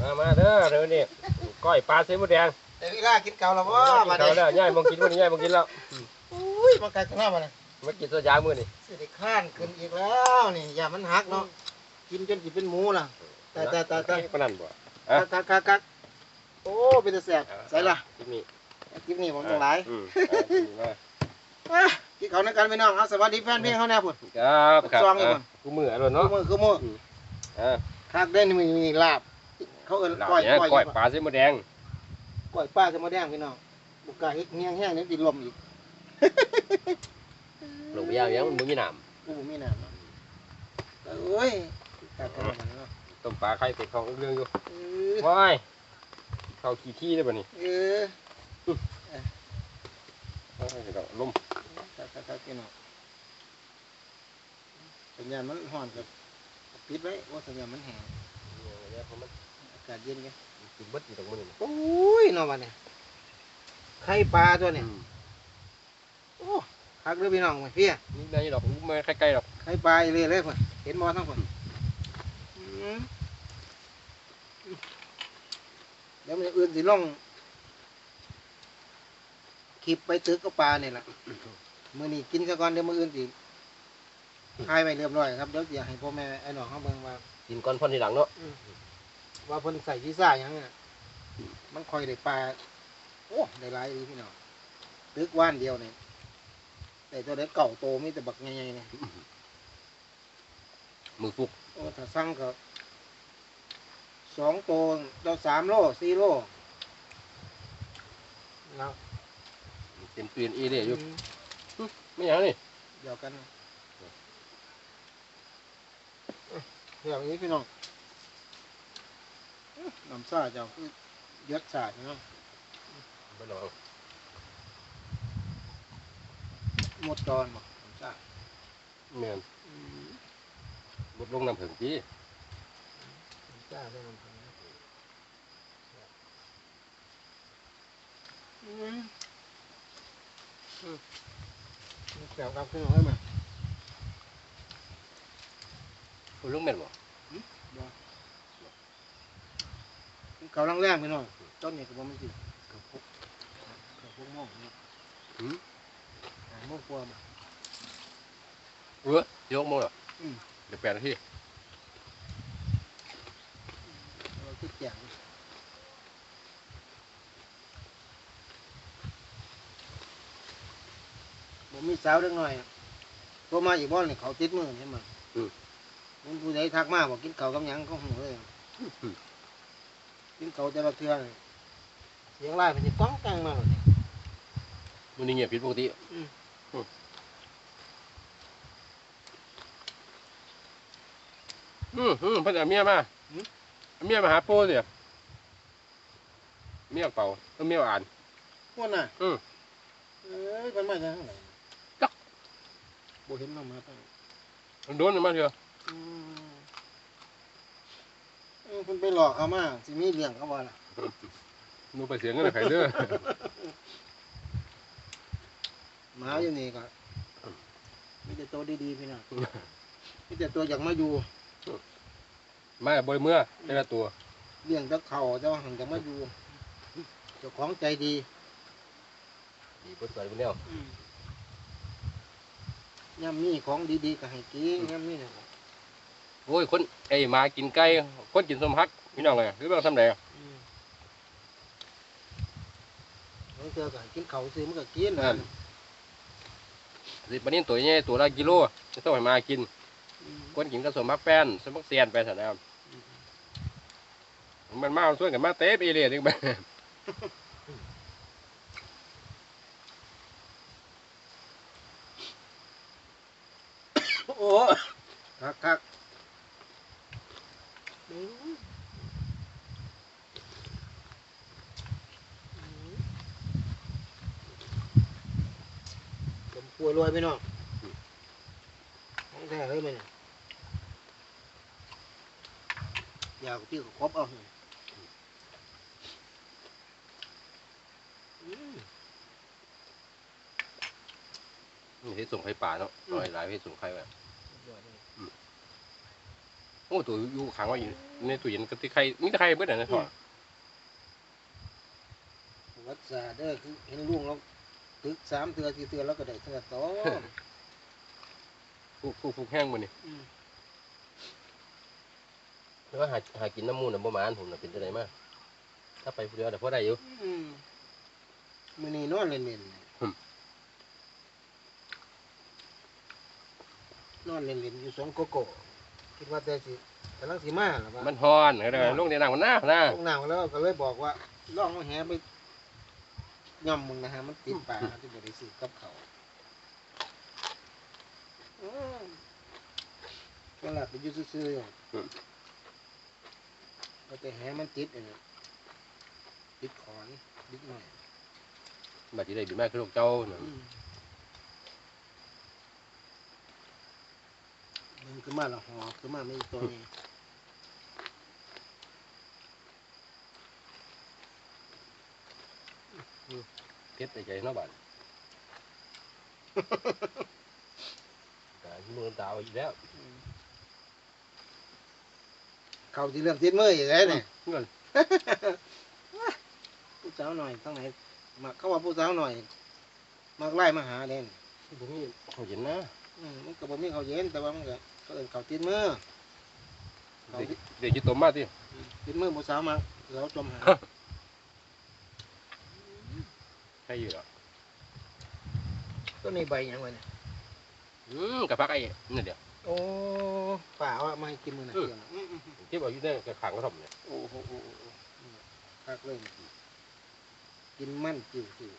มามาเด้อเดี๋ยวนี้ก้อยปลาเส้นมดแดงแต่เวลากินเก่าแล้วบ่กิมานข้าวเด้แล้วย่ายมองกินวันนี้ย่ายมองกินแล้วอุ้ยมาไกลกันหน้ามาเลยมากินตัวยามือนี่สิได้ข้านขึ้นอีกแล้วนี่อย่ามันหักเนาะกินจนสิเป็นหมูล่ะแต่แต่แต่แต่ปานนั่นบ่กักกักกักกักโอ้เป็นตาแสบใส่ละกินนี่คลิปนี้ผมต้องหลายอืมเอากินมาอะกินเขาวในกันพี่น้องเอาสวัสดีแฟนเพลงเขาแน่พุ่นครับครับซองนี่ก่อนกูมืออร่อยคือเนาะมือคือมืออ่าคักได้นี่มีมีลาบ เขาเอิ้นลาบก้อยเนี่ยก้อยก้อยปลาเส้นมดแดงก้อยป้าจะมาแดงพี่น้องบุกกาเฮ็ดเฮี้ยงแห้งนี่ติดลมอีกหลงไปย่างยังมันบ่มีน้กูบ่มีน้ำเนาะเอ้ยตัดกันมาเนาะำต้มปลาไข่เป็ดทองเรื่องอยู่เออว้ายเข้าขี้ที่ได้ป่ะนี่เออเอาให้ดอกลมตัดตัดตัดพี่น้องสัญญาณมันห่อนกับปิดไว้ว่าสัญญาณมันแห้งเนี่ยเพราะมันอา กาศเย็นไงกินเบิดอยู่ตรงมือนี่โอ้ยเนาะวันนี้ไข่ปลาตัวเนี่ยโอ้คักเด้อพี่น้องมาเพี่ยนี่ได้ดอกไม่ใกล้ๆดอกไข่ปลาอีเลยเลยคนเห็นมอทั้งคนอืมเดี๋ยวมันอื่นสิล่องคลิปไปตึกกับปลาเนี่ยแหละมือนี้กินซะก่อนเดี๋ยวมืออื่นสิคายไปเรียบร้อยครับเดี๋ยวอยากให้พ่อแม่ไอ้น้องเขาเบิ่งว่ากินก้อนพ่นทีหลังเนาะ ว่าเพิ่นใส่วีซ่าหยังเนี่ยมันคอยได้ปลาโอ้ได้หลายดีพี่น้องตึกว่านเดียวเนี่ยแต่ตัวเด็กเก่าโตมีแต่บักใหญ่ๆเนี่ยมือฟุกโอ้ถ้าสั่งก็สองโตเราสามโลสี่โลแล้วเต็มเปลี่ยนอีเลยอยู่ไม่อย่างนี่เดียวกันอย่างนี้พี่น้อง น้ำซ่าเจ้าคือเยอะสาดเนาะไม่ลองหมดตอนบอกน้ำซ่าแม่นบดลงน้ำผึ้งพี่น้ำซ่าได้น้ำผึ้งนะอืมอืมแซ่บครับพี่น้องเอ้ยมาบดลงแม่นบ่ เขาลังแรงไปหน่อยต้นนี้ก็บ่มันสิเขาพกเขาพกหม้องเนาะหืมหาหม้องกลัวมาเออยกมือเหรออืมเดี๋ยวแปดนาทีเราคิดแจงผมมีสาวเล็กน้อยโทรมาอีกบ้านนี่เขาติดมือใช่ไหมมันผู้ใดทักมาบอกกินเขาวกับหยังก็หูเลย กินเขาวแต่ละเทื่อนี่เสียงไล่เป็นสิก้องกังมาเลยมันนี่เงียบผิดปกติอืมอืมอืมเพิ่นเอาเมียมาเอาเมียมาหาปู่สิเมียเป่าเอาเมียอ่าน พวกน่ะอืม เอ้ยมันมาจากทางไหนจัก บ่เห็นเรามาตั้งมันโดนมาเถอะอืม เออเพิ่นไปหลอกเขามาสิมีเรื่องเขาบ่ล่ะหนูไปเสียเงินให้ไผเด้อหมาอยู่นี่ก็มีแต่ตัวดีๆพี่น้องมีแต่ตัวอยากมาอยู่มาบ่อยเมื่อแต่ละตัวเลี้ยงแตะเขาเจ้าหังอยากมาอยู่เจ้าของใจดีดีบ่สวยบ่แนว ย่ำมีของดีๆก็ให้กินย่ำมีเนี่ย โอ้ยคนไอ้หมากินไก่คนกินสมฮักพี่น้องเอ้ยหรือว่าทำไดอืมบางเทื่อก็ให้กินเขาวซื้อมันก็กินนั่นสิปานนี้ตัวใหญ่ตัวละกิโลจะต้องให้หมากินอืมคนกินก็สมฮักแป้นสมฮักเซียนไปซั่นนะครับมันมาเอาส่วนกันมาเตะไปเลยถึงไป โอ้คักคักอืม ผมป่วยรวยไปน้องของแท้เลยไหมเนี่ยอยากพี่ก็ครบเอาหน่อยอืมนี่เฮ็ดส่งไข่ป่าเนาะน้อยหลายเฮ็ดส่งไข่ไว้สุดยอดเลยโอ้ตัวอยู่ขังไว้อยู่ในตู้เย็นก็ที่ไข่มีแต่ไข่เบิดน่ะนะพ่อวัดสาเด้อคือเห็นลุงแล้ว ตึกสามเตือสี่เตือแล้วก็ได้เตือโตฟูกฟูกฟูกแห้งบ่นี่อืมแล้วก็หาหากินน้ำมูนน่ะบ่หมานผมน่ะเป็นจังไดมาถ้าไปผู้เดียวแต่พอได้อยู่อืมมื้อนี้นอนเล่นๆอืมนอนเล่นๆอยู่สองโกโก้คิดว่าแต่สิกำลังสิมาหรอวะมันฮ้อนก็ได้ลงในน้ำมันหน้าหน้าลงน้ำแล้วก็เลยบอกว่าล่องมาแหไป ย่อมมึงนะฮะมันติดปลาที่บริสุทธิ์กับเขาอืมก็หลับไปอยู่ซื่อๆอยู่ก็แต่แหมันติดอันนี้ติดขอนติดหน่อยบัดนี้ได้บินมาคือลูกเจ้าน่ะมันคือมาละหอคือมาไม่ตัวนี้ เก็บในใจเนาะบัดการมือดาวอีกแล้วเขาที่เรื่องติดมืออีกแล้วเนี่ยเงินผู้สาวหน่อยทั้งไหนมาเขาว่าผู้สาวหน่อย มากไล่มาหาเด่นบ่มีเขาเห็นนะอืมมันก็บ่มีเขาวเย็นแต่ว่ามันก็เขาเอิ้นเขาติดมือเดี๋ยวเดี๋ยวจิตตมมาติติดมือผู้สาวมาเราจมหาใช่อยู่แล้วต้นนี้ใบหยังไงเนี่ยอืมกับพักไอ้นี่เดี๋ยวโอ้ป่าว่ามาให้กินมือหน่ะอืมเดียวนะอืมอืมอืมเก็บเอาอยู่ในกระถางกระถมเนี่ยโอ้โหโอ้โหโอ้โหอืมคักเลยเมื่อกี้กินมันจิ๋วจิ๋ว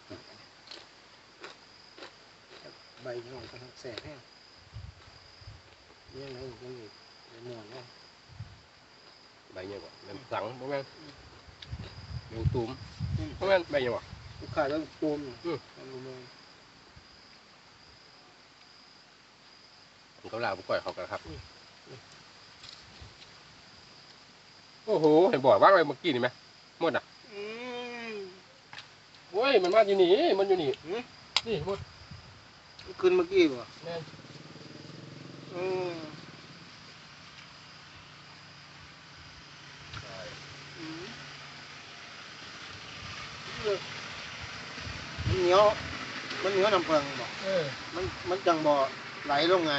ใบหยังไงก็แสบแห้งเรื่องไหนยังอีกไอ้หมวนเนาะใบเนี่ยบ่แม่นสังบ่แม่นแมงตูมอืมบ่แม่นใบเนี่ยบ่ ลูกค้าต้องตูมอืมมันรู้มั้ยผมก็ลาบ่ก่อยเขากันครับ โอ้โหเห็นบ่ว่างไว้เมื่อกี้นี่ไหมหมดอะอืมโอ้ยมันมาอยู่นี่มันอยู่นี่หืมนี่หมดขึ้นเมื่อกี้บ่แม่นอืมอืมเออ มันเหนียวมันเหนียวน้ำเพิงบ่เออมันมันจังบ่ไหลลงไง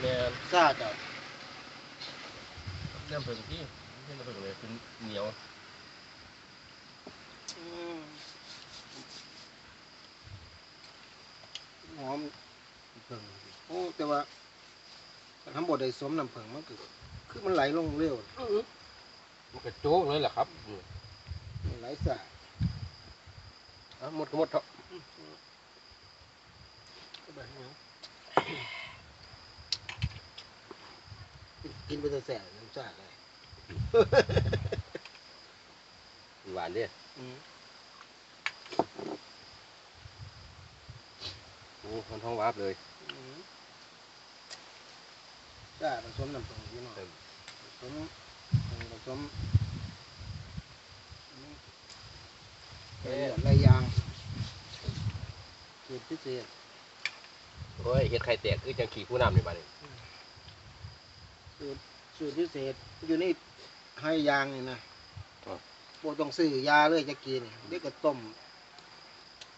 แม่นซาจ้ะน้ำเพิ่งที่น้ำเพิ่งเลยเป็นเหนียวอืมหอมเพิงโอ้แต่ว่าทำบดได้สมน้ำเพิงมันคือคือมันไหลลงเร็วมันกระโจกเลยแหละครับอืมมันไหลสาอะหมดก็หมดเถอะ ก็แบบนี้กินไปแต่แสบน้ำซาเลยหวานเด้อืมโอ้มันท้องวาบเลยอืมจ้าผสมน้ำผึ้งพี่น้องเต็มผสมผสมเอ่อหลายอย่าง สูตรพิเศษโอ้ยเฮ็ดไข่แตกคือจังขี้ผู้น้ำนี่บัดนี้สูตรพิเศษอยู่ในให้ยางนี่นะโบต้องซื้อยาเลยจะกินเด็กก็ต้ม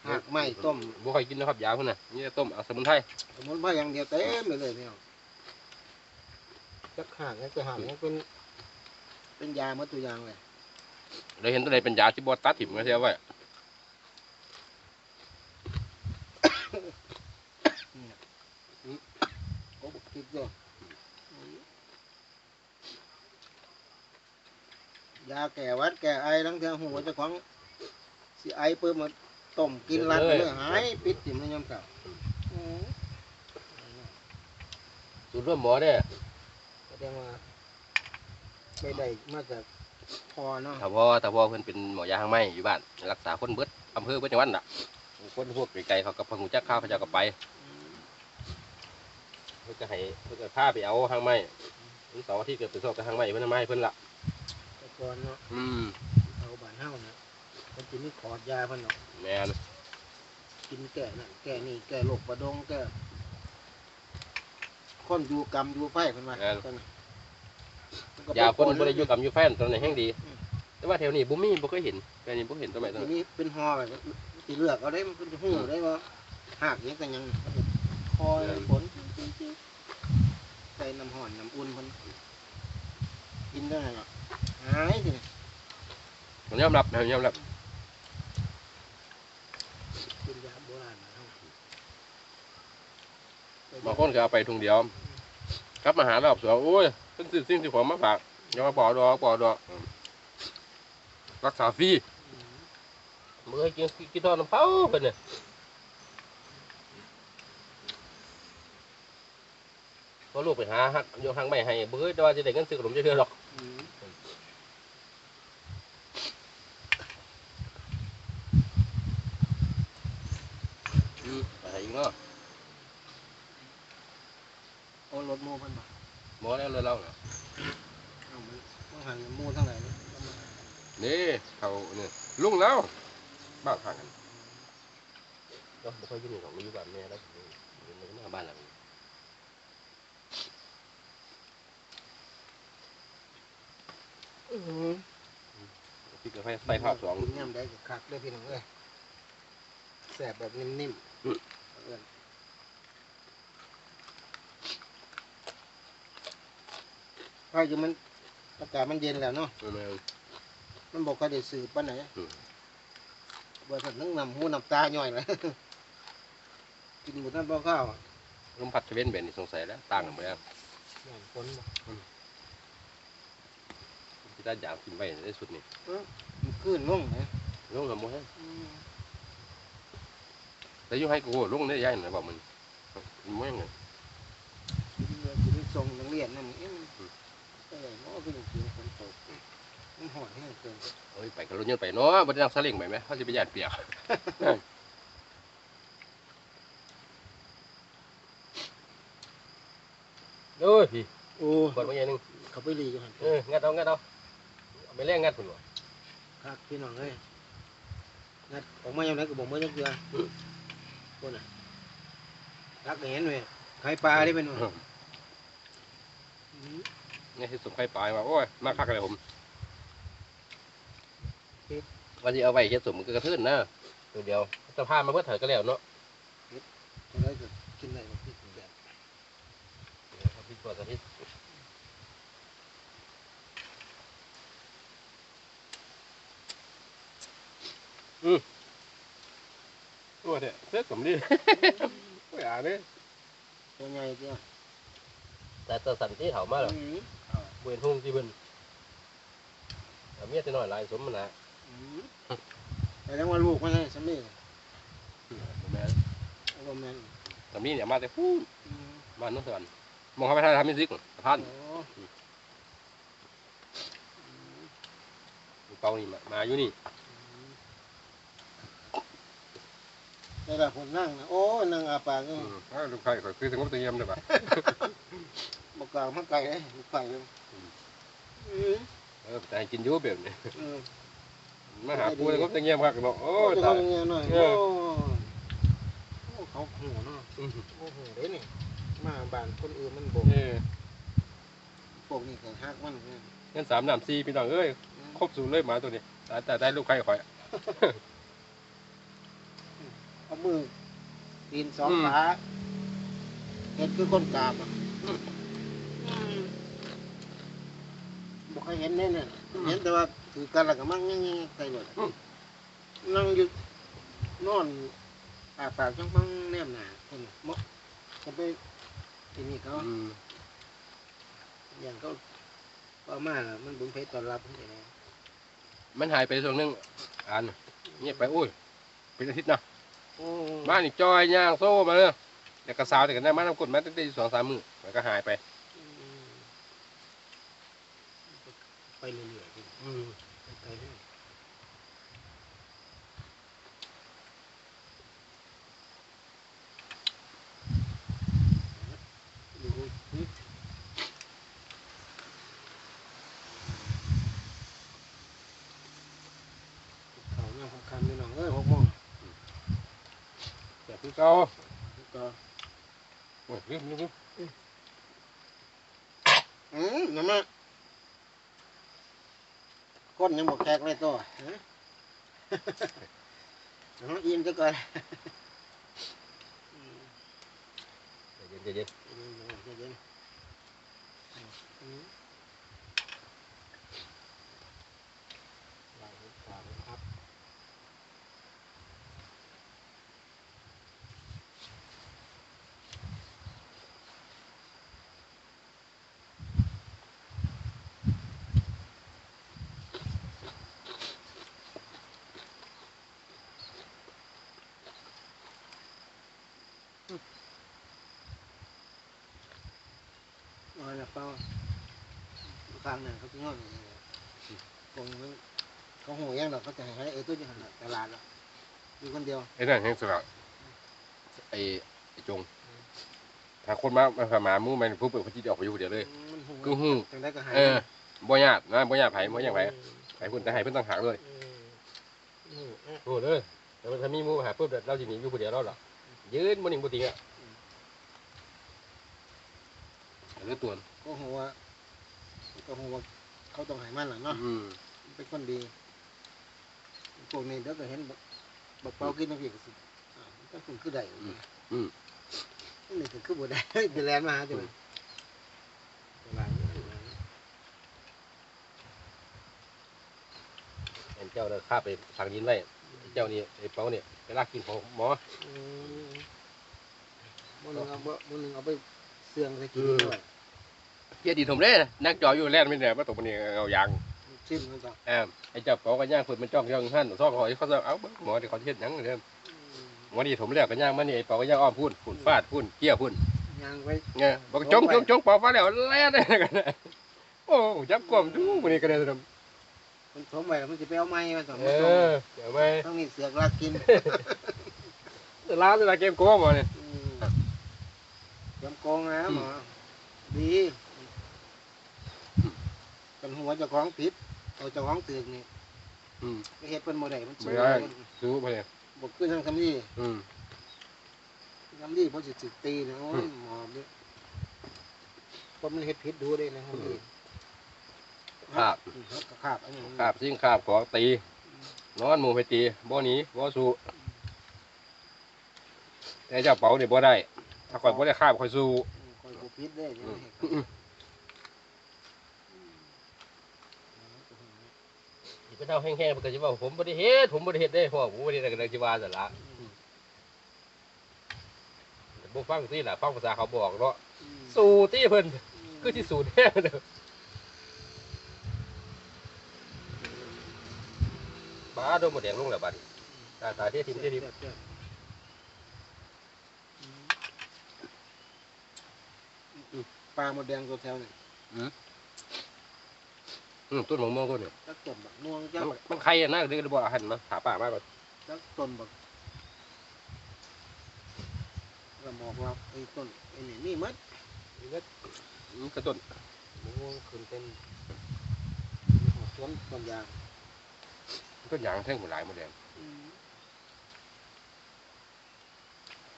หักไม้ต้มบ่ค่อยกินนะครับยาพุ่นน่ะนี่ต้มเอาสมุนไพรสมุนไพรอย่างเดียวเต็มไปเลยพี่น้องจักหักนี่จะหักนี่เป็นเป็นยาหมาตัวอย่างเลยเลยเห็นตัวใดเป็นยาที่บ่ตัดถิ่มก็เสียไว้ โอ้บุกพริกด้วยยาแก้หวัดแก้ไอทั้งเทือหัวเจ้าของสิไอเปิดมาต้มกินรัดไปเลยหายปิดถิ่มในยามเก่าอืมสูตรร่วมหมอเด้แสดงว่าไม่ได้มาจากพอเนาะถ้าพ่อถ้าพ่อเพิ่นเป็นหมอยาทางไม้อยู่บ้าน รักษาคนเบิดอำเภอเบิดจังหวัดน่ะ คนพวกไกลๆเขาก็พงจักข้าวเขาเจ้าก็ไป เพื่อจะให้เพื่อจะพาไปเอาทางไม้หรือเสาร์อาที่เกิดไปสอบกับทางไม้เพื่อนทางไม้เพื่อนละแต่ก่อนเนาะอืมเอาบานเฮานะมันจะมีขอดยาเพันเนาะแมนกินแก่นั่นแก่นี่แก่โรคประดงแก่คนอยู่กรรมอยู่ไฟเพันมาแม่นตอนนั้นยาคนบ่ได้อยู่กับอยู่แฟนตอนไหนแห้งดี แต่ว่าแถวนี้บ่มีบ่เคยเห็นแถวนี้บ่เห็นตัวไหนตัวทีนั้นนี้เป็นห่อแบบสีเลือกเอาได้มันเป็นหูได้ว่าหากนี้กันยังคอยฝน ใส่น้ำห่อนน้ำอุ่นมันกินได้หรอหายสิผมยอมรับนะยอมรับกินยาโบราณมาเท่าบางคนก็เอาไปถุงเดียวกลับมาหารอบสองโอ้ยเพิ่นซื้อสิ่งที่ผมมาฝากอย่ามาปอดอกปอดอกรักษาฟรีบ่เคยกินกินทอดน้ำเปล่าเพิ่นเนี่ย พราะลูกไปหาฮักโยงทางไม่ให้บ่เคยแต่ว่าจะได้เงินซื้อขนมจะเทื่อหรอก อืม อืมไปอีกเนาะ โอ้รถโม่เพันบ่ บ่แล้วเลยเราน่ะ เอามันต้องหันโม่ทั้งไหนเลย นี่เขาเนี่ยลุงแล้วบ้านห่างกันก็บ่ค่อยอยู่นี่หรอกอยู่บ้านแม่แล้วอยู่ในหน้าบ้านหลังนี้ อืม พี่ก็ให้ใส่ภาพสองกินย่ำได้กับคักได้พี่น้องเอ้ยแสบแบบนิ่มอืมๆเอิ้นพายุมันอากาศมันเย็นแล้วเนาะ เออ มันบอกก็ได้สืบปานไหนอืมบ่ทันนึงนำหูนำตาย่อยเลย กินหมดนั่นบ่ข้าวอะลมพัดจะเว้นแบบนี้สงสัยแล้วต่างกันไปแล้ว ย่อนฝนบ่ ที่ได้อยากกินไว้ในสุดนี่มันขึ้นลงนะลุงทำบ่ให้อืมแต่อยุ่ให้กูลุงได้ยัยนะบอกมันมันไม่ยังไงกินเรือกินทรงนักเรียนนั่นเองเออเนาะคือกินฝนตกมันหอนแห้งเกินเอ้ยไปกับรถยนต์ไปเนาะบ่ได้นั่งซาเล้งไปไหมเขาจะไปหยาดเปียกโอ้ยพี่โอ้กดมาอย่างหนึงเขาไปรีอยู่หันเอองัดเอางัดเอา เอาไปแลกงัดพุ่นบ่ครับพี่น้องเอ้ยงัดออกมาอย่างไรก็บอกเมื่อจักเดือนอืมคนน่ะรักเห็นเว้ยไข่ปลาได้เป็นว่านี่ที่ส่งไข่ปลายมาโอ้ยมาคักเลยผมวันที่เอาไว้เฮ็ดสมมันก็กระเทือนนะตัวเดียวสภาพมาเพื่อเถิดก็แล้วเนาะจะได้ก็กินได้แบบพี่แบบเอาพริกตัวสะทิดอืมตัวเนี่ยเสื้อสมดีไม่อ่านเลยตัวใหญ่เดียว แต่ตัวสันที่เถามาแล้ว อืม เวนหุ่งที่เพิ่นเอาเมียจะน้อยหลายสมมันนะ อืมแต่ทั้งว่าลูกมันให้สำเร็จบ่แม่นเอาบ่แม่นสามีเนี่ยมาแต่พูดอืมมาโน้นสวรรค์มองเข้าไปทางทำมิวสิกสะพานโอ้เปานี่มามาอยู่นี่ แต่ละผมนั่งนะโอ้ยนั่งอาปากก็อืมอ้าวลูกไข่ก็คือสงบตัวเยี่ยมเลยป่ะ บอกกลางมันไก่เลยลูกไก่เลยอืม อืมเออแต่ให้กินอยู่แบบนี้อืม มาหาปูสงบตัวเยี่ยมครับบอกโอ้โอ้ยจะตายทำยังไงหน่อยเอโอ้อโอ้เขาหูเนาะอืมโอ้โหเด้นี่มาบ้านคนอื่นมันโบกเออโบกนี่ก็ฮักมันเนี่ยเงินสามน้ำสี่พี่น้องเอ้ยครบสูตรเลยหมาตัวนี้แต่แต่ได้ลูกไข่ข่อย เอามือตีนสองอืม ขาเห็ดคือคนกราบอะบอกให้เห็นแน่เนี่ยเห็นแต่ว่าถือกันแล้วก็มั่งงี้งี้ใส่หมดนั่งอยู่นอนอาปากจังมังแนมหนาคนน่ะมกจะไปที่นี่เขาอืมอย่างเขาประมาณน่ะมันบุญเพชรตอนรับเห็นไหมมันหายไปส่วนหนึงอ่านเงียบไปโอ้ยเป็นอาทิตย์นะ โอ้มานี่จอยย่างโซ่มาเลยเด็กกระสาวแต่กันได้มาทำกดมาตั้งแต่สองสามมือแล้วก็หายไปอืมไปเรื่อยๆพี่ อืม ไปเรื่อยดูนี่เขาเนี่ยเขาคำนี่น้องเอ้ยหกโมง แต่คือเก่าก็โอ้ยลืมลืมลืมอืมนั่นมาก้นยังบอกแขกเลยตัวฮะเอาอิ่มซะก่อนอืมเย็นๆเย็นเย็นๆเย็นๆอืมได้ครับ นอนแล้ว เปล่าฟังหนึ่งเขาจะงอนอย่างเงี้ยคงมันเขาหูยังหรอกเขาจะให้เออตัวนี้ขนาดตลาดแล้วอยู่คนเดียวไอ้นั่นแห้งสละไอ้ไอ้จงถ้าคนมามาหาหมามูมันผู้เปิดเขาจีออกไปอยู่เดียวเลย มันหูคือหูจังได้ก็หายเออบ่ญาตินะบ่ญาติไผบ่ญาติไผไผเพิ่นแต่ให้เพิ่นต้องหางเลยอืมอืมโอ้เด้อแต่ว่าถ้ามีหมูมาหาปุ๊บเดี๋ยวเราสิหนีอยู่ผู้เดียวเราหรอยืนบ่นิ่งบ่ติงอะเลือตัว ก็หัวก็หัวเขาต้องใหายมันแหละเนาะอืมเป็นคนดีพวกนี้เดี๋ยวก็เห็นบักบักเปากินน้ำพริกก็สิอ่ามันก็คงคือได้อืมนี่คือคือบ่ได้เดแลนด์มาหาจังเลยตลาดนี่ตลาดนี่เห็นเจ้าเด้อข้าไปฝังดินไว้ไอ้เจ้านี่ไอ้เปาเนี่ยไปลากกินของหมอ อืมมื้อหนึงเอาบ่มื้อหนึงเอาไปเสื่องใส่กินด้วย เฮียดีถมเด้นักจออยู่แล่นไม่ได้มาตกปนี่เอายางชิมมันก็แอมไอ้เจ้าเปาก็ย่างเพิ่นมันจ้องย่องหั่นซอกหอยเขาจะเอาเบิ่งหมอที่เขาเฮ็ดหยังเด้ออืมหมอนี่ถมแล้วก็ย่างมานี่ไอ้เปาก็ย่างอ้อมพุ่นพุ่นฟาดพุ่นเกี้ยวพุ่นย่างไว้ไงบอกจงจงจงเปาฟ้าแล้วแล่นได้กันนะโอ้จับกวมดูมื้อนี้ก็ได้ทำมันถมไว้แล้วมันจะไปเอาไม้มันต้องเอมาต้มอเดี๋ยวไปต้องมีเสือกลากกินร้านอะไรเกมโกงมาเนี่ยอืมยำโกงนะหมอดี กันหัวเจ้าของผิดเอาเจ้าของตึกนี่อืม ไปเฮ็ดเพิ่นบ่ได้มันไม่ได้ซื้อไปเลยบ่คือทางคำนี้อืม คำนี้เพราะสิสิตีนะโอ้ยหมอนี่คนมันเฮ็ดผิดดูได้นะคำนี้คาบอืมครับคาบอันนี้คาบซิ่งคาบของตี นอนหมูไปตีบ่หนีบ่สู้แต่เจ้าเป๋าเนี่ยบ่ได้ถ้าข่อยบ่ได้คาบข่อยสู้อืมคอยบ่ผิดได้เดี๋ยวใเขาสิไปเท่าแห้งๆมันก็สิว่าผมบ่ได้เฮ็ดผมบ่ได้เฮ็ดได้พ่อผมบ่ได้แต่ก็ได้สิว่าซั่นล่ะบ่ฟังติล่ะฟังภาษาเขาบอกเนาะอืมสู้ติเพิ่นคือสิสู้แท้เด้อบ้าโดนหมดแดงลงแล้วบัดนี้ตาตาเที่ยทิมเที่ยทิมปลาหมดแดงตัวแถวนี่ อืมต้นมะม่วงต้นเนี่ยจักต้นบักม่วงจักมันมันใครอะนะเดี๋ยวบ่เอาหันมาหาป่ามาก่อนจักต้นบักกระหมอกเราไอ้ต้นไอ้นี่นี่มัดอืมกระต้นมะม่วงขึ้นเป็นสวนต้นยางต้นยางแท่งหมดหลายหมดแดง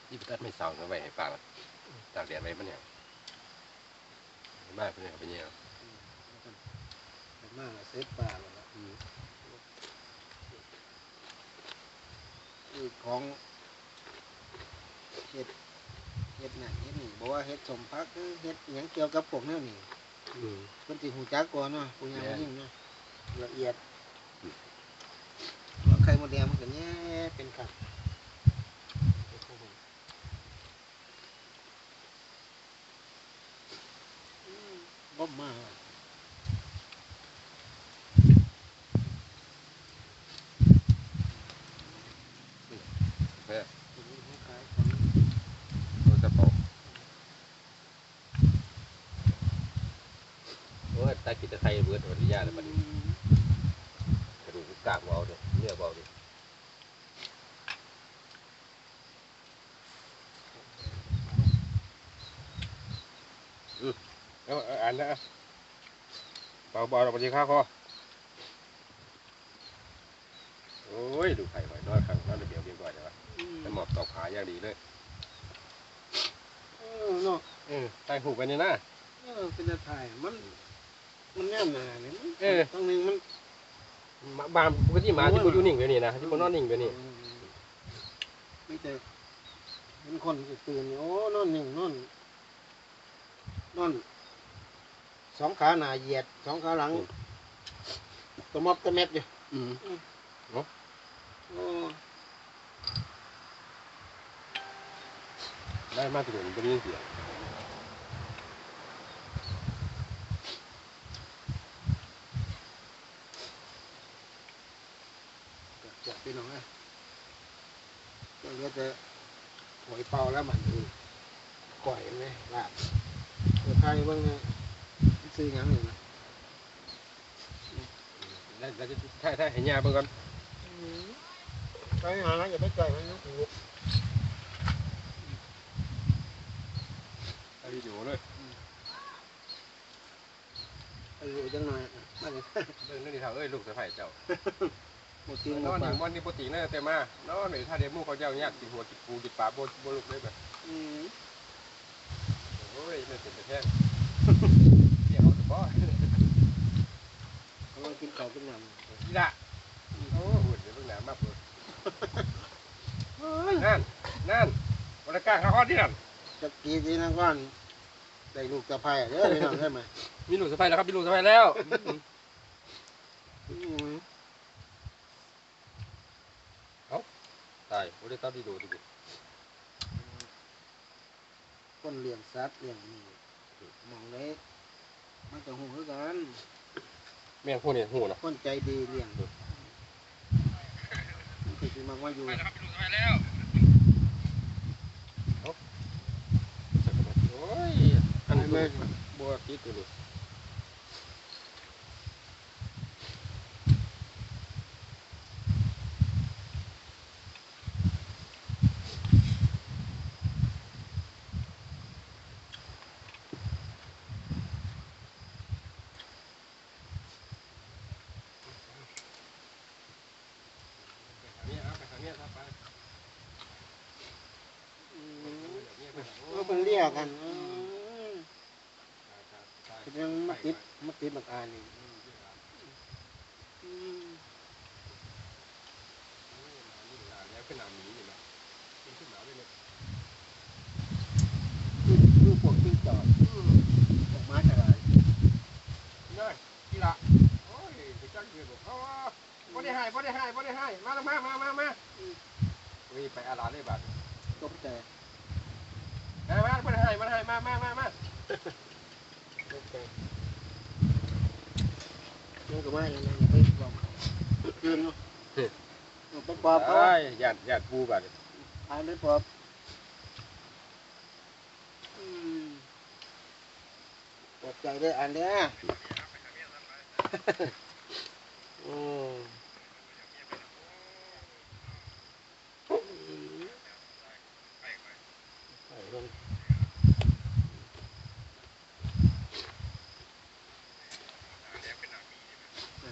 ที่ไปตัดไม่เสาเอาไว้ให้ป่าตากแดดไว้มันเนี่ยบ้านเพิ่นเอาไปเนี่ยเป็น มากเซฟปลาแล้วล่ะอืมคือของเห็ดเห็ดนั่นเห็ดนี่บอกว่าเห็ดสมพักหรือเห็ดอหยังเกี่ยวกับพวกเนี้ยนี่อืมเพิ่นสิหูจักก่อนเนาะผู้ยังแม่นยิ่งเนาะละเอียดอืมว่าไข่มดแดงมันก็แย่เป็นครับอืมบ่มากอะ แม่ ทีนี้เขาขายของ โดนกระเป๋าโอ้ยตากินตะไคร้ เบิดอนุญาตแล้วบัดนี้กระดูกกากเบาเด้อเนื้อเบาเด้อเอาเอาอ่านนะเบาเบาเราปฏิฆาคอโอ้ย ดูไข่หอยน้อยข้างนั้นเดี๋ยวเบียงก่อนนะวะอืมให้หมอบตอกขาอย่างดีเลยเออเนาะเออใส่หูกันนี่นะเออเป็นตาถ่ายมัน มันแน่นหนาเนี่ยมันเออตรงนึงมันหมาบ้านปกติหมาที่บ่อยู่นิ่งแบบนี้นะที่บ่นอนนิ่งแบบนี้ไม่แต่เห็นคนตื่นนี่โอ้นอนหนึ่งนอนนอนสองขาหน้าเหยียดสองขาหลังตะมอบตะเม็ดอยู่อืมโอ้ได้มาถึงบ่ได้ยินเสียง อยากไปหน่อยก็เหลือแต่หอยเป่าแล้วมันคือก่อยไหมลาบเออใครบ้างเนี่ยซื้อหยังอยู่นะแล้วแล้วจะถ้าถ้าเห็นยาเบิ่งก่อนไปหาแล้วอย่าไปไกลมันนะถูกเอาวิดีโอเลยไปอยู่จังหน่อยมาเลยเบิ่งนี่เท่าเอ้ยลูกสะใภ้เจ้า หมดทีมนหมอดนปานี่บ่นี่บ่ตินะแต่มานอนนี่ถ้าเดี๋ยวหมู่เขาเจ้าญาติกินหัวกินปูกินปลาบ่บ่ลุกเลยแบบอืมโอ้ยมันเป็นแต่แท้งเดี๋ยวเอาเฉพาะเขากินข้าวกินน้อีละโอ้โหเดี๋ยวเบิ่งหน้ามาเปิดนั่นนั่นบริการเขาฮอดที่นั่นำจะกีทีนั่งก้อนได้ลูกกระเพราเด้อพี่น้องได้ไหมมีลูกสะใภ้แล้วครับมีลูกสะใภ้แล้ว อืม ตายบ่ได้ตัดวิดีโอดิคนเลี้ยงสัตว์เลี้ยงนี่มองเล็กมันจะหูคือกัน แม่งพวกนี้หูเนาะคนใจดีเลี้ยงมันคือมันว่าอยู่ โอ้ยอันนี้บ่ติดตัวนี้อืมเออมันเรีย กกันอืมยังมาติดมาติดบักอานนี่อืมลูกพวกจิ้งจอกพวกม้าฉลาด บ่ได้ให้บ่ได้ให้บ่ได้ให้มาแล้วมามามามาเฮ้ยไปอาลาเลยบัด ตกใจ มา มาให้มามามามาตกใจมันก็มาอย่างนั้นไปบอกคืนเนาะไปปอบเขาเอ้ยาติญาติปูบัดอ่านไปปอบปอบใจได้อ่านเด้อโอ้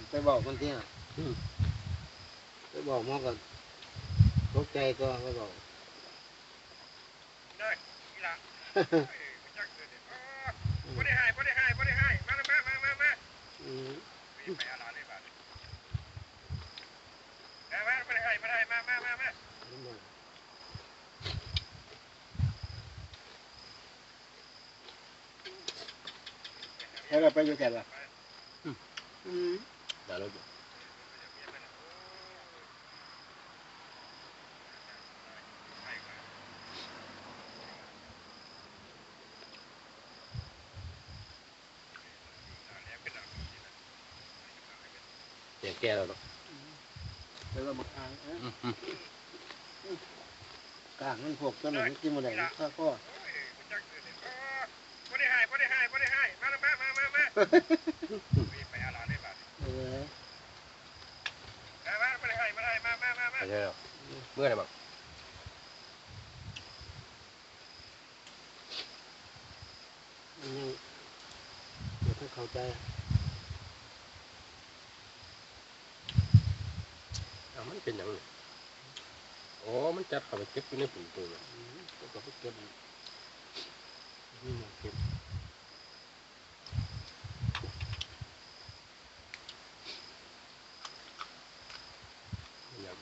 มไปเบิ่ง ไปบอกมันที่น่ะไปบอกมันก่อนตกใจก็ไปบอกบ่ได้ให้บ่ได้ให้บ่ได้ให้มาแล้วมามามามาอืมไปอาลาเลยบัดมามาบ่ได้ให้บ่ได้ให้มามามามาแล้วเราไปอยู่กันล่ะอืม เดี๋ยวเราเสียงแก่แล้วเนาะแล้วเรามาอ่านเอ้ยกลางมันพวกตัวนั้นมันกินมาได้ข้าก็บ่ได้ให้บ่ได้ให้บ่ได้ให้มาแล้วมามามามา ออมามาบ่ได้ให้บ่ได้ให้มามามามาใช่แล้วเมื่อไหร่บ้างมันยังเดี๋ยวถ้าเข้าใจอ้าวมันเป็นยังนี่อ๋อ มันจับเข้าไปเก็บอยู่ในถุงตัวเลยอืมก็ไปเก็บนนี่มันเก็บ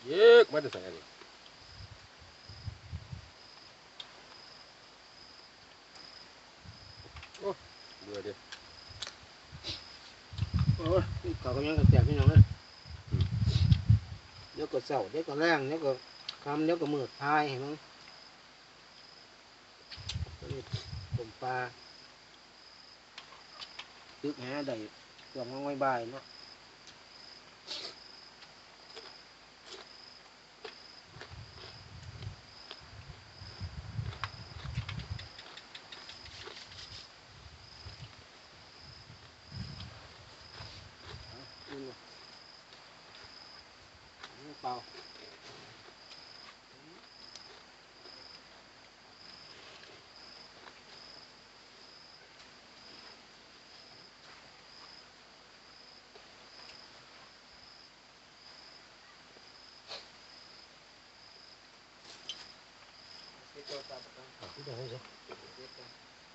เยก มาจะใส่อันนี้โอ้เบื่อเดิโอ้ยเขาก็ยังแจกพี่น้องเลยเดี๋ยวก็เสาเดี๋ยวก็แรงเดี๋ยวก็คำเดี๋ยวก็มืดพายเห็นมั้งนี่ผมปลาตึกแหได้เกือบงไว้บ่ายเนาะ ที่ไหนสิ